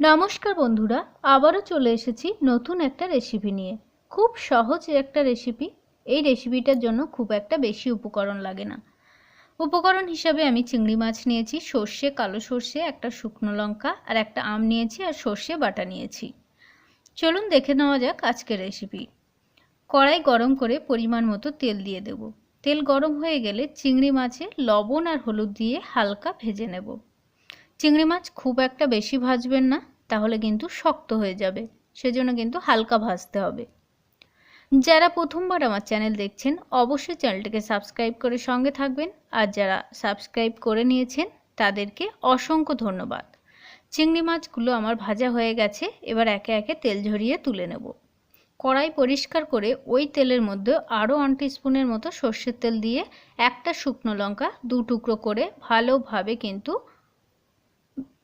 নমস্কার বন্ধুরা, আবারও চলে এসেছি নতুন একটা রেসিপি নিয়ে। খুব সহজ একটা রেসিপি এই রেসিপিটার জন্য খুব একটা বেশি উপকরণ লাগে না। উপকরণ হিসাবে আমি চিংড়ি মাছ নিয়েছি, সর্ষে, কালো সর্ষে, একটা শুকনো লঙ্কা আর একটা আম নিয়েছি আর সর্ষে বাটা নিয়েছি। চলুন দেখে নেওয়া যাক আজকের রেসিপি কড়াই গরম করে পরিমাণ মতো তেল দিয়ে দেব। তেল গরম হয়ে গেলে চিংড়ি মাছে লবণ আর হলুদ দিয়ে হালকা ভেজে নেব। চিংড়ি মাছ খুব একটা বেশি ভাজবেন না, তাহলে কিন্তু শক্ত হয়ে যাবে। সেজন্য কিন্তু হালকা ভাজতে হবে। যারা প্রথমবার আমার চ্যানেল দেখছেন, অবশ্যই চ্যানেলটিকে সাবস্ক্রাইব করে সঙ্গে থাকবেন। আর যারা সাবস্ক্রাইব করে নিয়েছেন, তাদেরকে অসংখ্য ধন্যবাদ। চিংড়ি মাছগুলো আমার ভাজা হয়ে গেছে, এবার একে একে তেল ঝরিয়ে তুলে নেব। কড়াই পরিষ্কার করে ওই তেলের মধ্যে আরও ওয়ান স্পুনের মতো সর্ষের তেল দিয়ে একটা শুকনো লঙ্কা দু টুকরো করে ভালোভাবে কিন্তু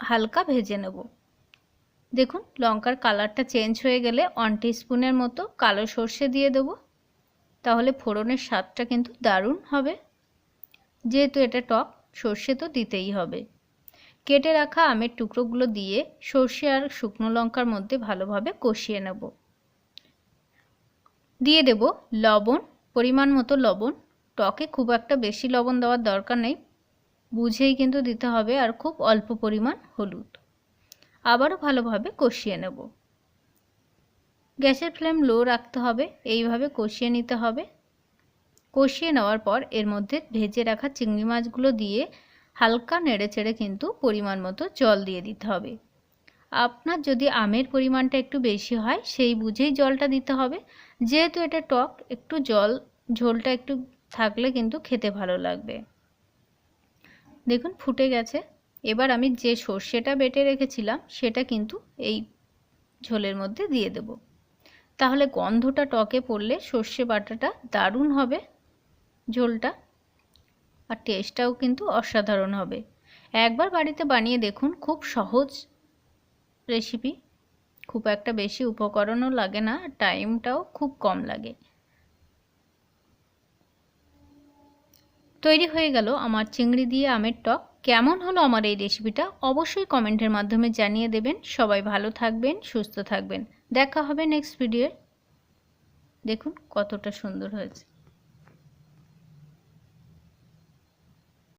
হালকা ভেজে নেব। দেখুন, লঙ্কার কালারটা চেঞ্জ হয়ে গেলে ওয়ান স্পুনের মতো কালো সর্ষে দিয়ে দেব। তাহলে ফোড়নের স্বাদটা কিন্তু দারুণ হবে। যেহেতু এটা টক, সর্ষে তো দিতেই হবে। কেটে রাখা আমের টুকরোগুলো দিয়ে সর্ষে আর শুকনো লঙ্কার মধ্যে ভালোভাবে কষিয়ে নেব। দিয়ে দেব লবণ, পরিমাণ মতো লবণ। টকে খুব একটা বেশি লবণ দেওয়ার দরকার নেই। বুঝেই কিন্তু দিতে হবে আর খুব অল্প পরিমাণ হলুদ। আবারও ভালোভাবে কষিয়ে নেব। গ্যাসের ফ্লেম লো রাখতে হবে, এইভাবে কষিয়ে নিতে হবে। কষিয়ে নেওয়ার পর এর মধ্যে ভেজে রাখা চিংড়ি মাছগুলো দিয়ে হালকা নেড়ে চেড়ে কিন্তু পরিমাণ মতো জল দিয়ে দিতে হবে। আপনার যদি আমের পরিমাণটা একটু বেশি হয়, সেই বুঝেই জলটা দিতে হবে। যেহেতু এটা টক, একটু জল, ঝোলটা একটু থাকলে কিন্তু খেতে ভালো লাগবে। দেখুন, ফুটে গেছে। এবার আমি যে সর্ষেটা বেটে রেখেছিলাম, সেটা কিন্তু এই ঝোলের মধ্যে দিয়ে দেব। তাহলে গন্ধটা টকে পড়লে সর্ষে বাটাটা দারুণ হবে ঝোলটা আর টেস্টটাও কিন্তু অসাধারণ হবে। একবার বাড়িতে বানিয়ে দেখুন, খুব সহজ রেসিপি খুব একটা বেশি উপকরণও লাগে না টাইমটাও খুব কম লাগে। তৈরি হয়ে গেল আমার চিংড়ি দিয়ে আমের টক। কেমন হলো আমার এই রেসিপিটা অবশ্যই কমেন্টের মাধ্যমে জানিয়ে দেবেন। সবাই ভালো থাকবেন, সুস্থ থাকবেন। দেখা হবে নেক্সট ভিডিওয়ে দেখুন কতটা সুন্দর হয়েছে।